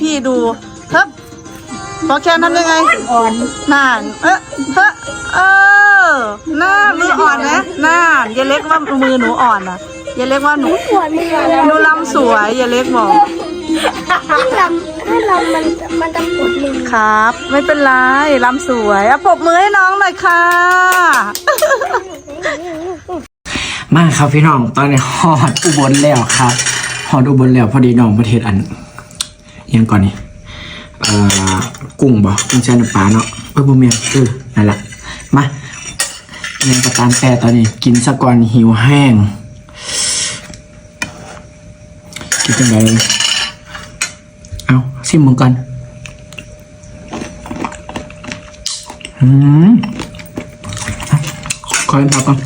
พี่ๆดูเฮ้บพอแคนทำยังไงอ่อนน่านเอ๊ะเฮ้เออหน้ามืออ่อนไหมน่านยายเล็กว่ามือหนูอ่อนอะยายเล็กว่าหนูปวดมือแล้วหนูลำสวยยายเล็กบอกถ้าลำถ้าลำมันมันจะปวดมือครับ ไม่เป็นไรลำสวยอะปรบมือให้น้องหน่อยค่ะ มาครับพี่น้องตอนนี้ฮอดอุบลแล้วครับฮ อดอุบลแล้วพอดีน้องประเทศอันยังก่อนนี่เอ่อกุ้งบ่กุ้งแช่น้ำปลาเนาะเออบ่แม่นเออนั่นแหละมาอิหยังก็ตามแต่ตอนนี้ กินซะก่อนหิวแห้งกินจังไดเอาซิมมึงก่อนอืมขอให้พักก่อน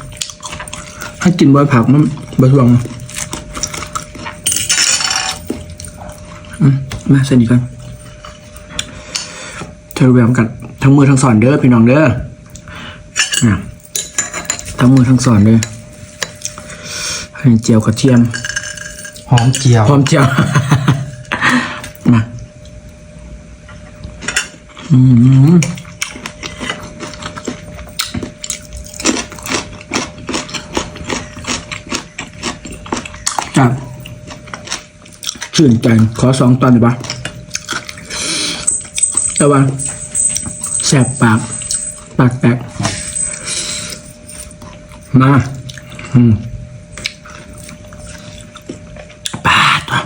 ถ้ากินบ่อยผักมันบะทวง มมาสนิทกันเธอแวมกันทั้งมือทั้งสอนเด้อพี่น้องเด้ออะทั้งมือทั้งสอนเด้อให้เจียวกระเทียม หอมเจียวพร้อมเจียว มาอืมจับ ชื่นใจขอสองตอนดีปะแต่ว่าแสบปาก ปากแตกมาอืมปาดว่ะ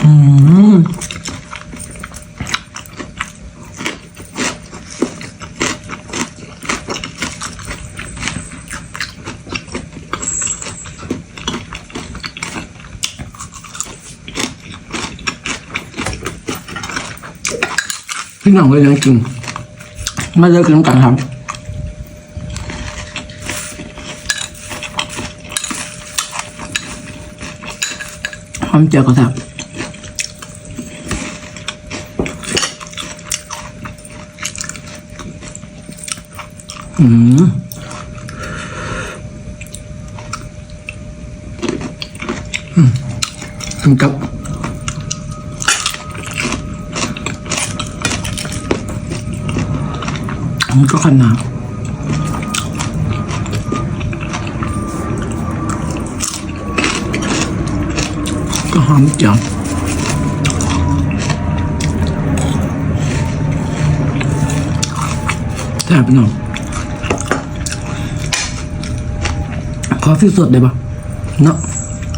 อืม พี่น้องก็ยังกินไม่เลิกกินกันครับหอมเจียวกระสับอืมอืมถึงกับ มันก็ขนาดก็หอมจังแซ่บหน่อยคอฟฟี่สดได้ปะเนาะ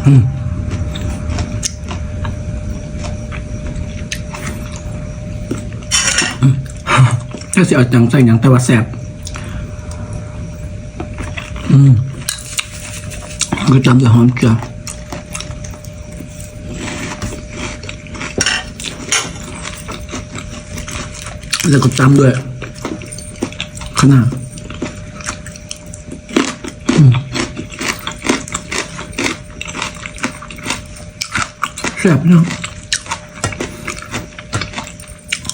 อืม ถ้าสิเอาจังใส่หยังแต่ว่าแซ่บอืมก็จำแต่หอมจังแล้วก็ตำด้วยขนาดอืมแซ่บเนาะ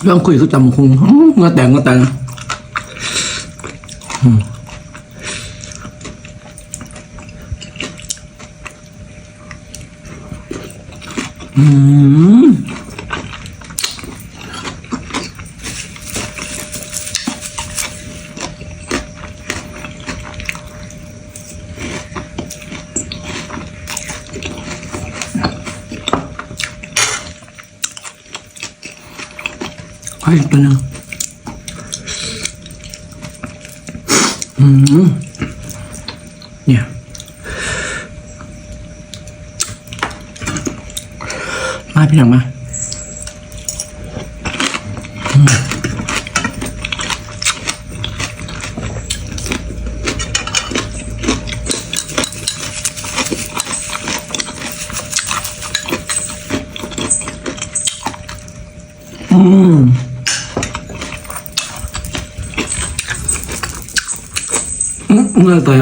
เรื่องคุยก็จำคงอื้อเงาแต่งงาแต่งอืม อืมขออีกตัวหนึ่งอืมเนี่ 嗯我也倒一